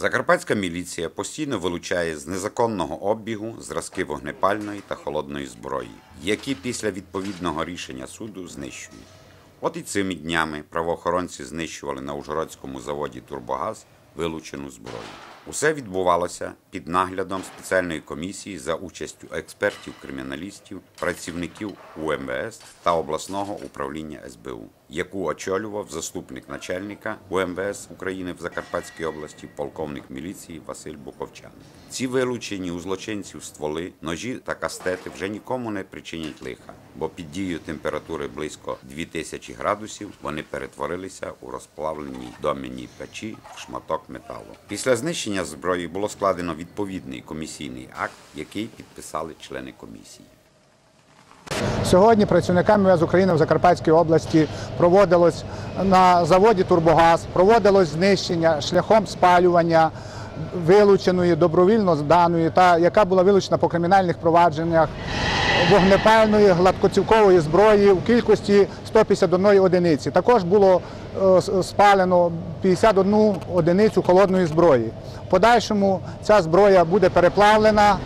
Закарпатська міліція постійно вилучає з незаконного обігу зразки вогнепальної та холодної зброї, які після відповідного рішення суду знищують. От і цими днями правоохоронці знищували на Ужгородському заводі Турбогаз вилучену зброю. Усе відбувалося під наглядом спеціальної комісії за участю експертів-криміналістів, працівників УМВС та обласного управління СБУ, яку очолював заступник начальника УМВС України в Закарпатській області, полковник міліції Василь Буковчан. Ці вилучені у злочинців стволи, ножі та кастети вже нікому не причинять лиха, бо під дією температури близько 2000 градусів вони перетворилися у розплавлені доміній печі в шматок металу. Після знищення зброї було складено відповідний комісійний акт, який підписали члени комісії. Сьогодні працівниками МВС України в Закарпатській області проводилось на заводі Турбогаз, проводилось знищення шляхом спалювання вилученої, добровільно зданої та яка була вилучена по кримінальних провадженнях вогнепальної гладкоцівкової зброї у кількості 151 одиниці. Також було е, спалено 51 одиницю холодної зброї. В подальшому ця зброя буде переплавлена.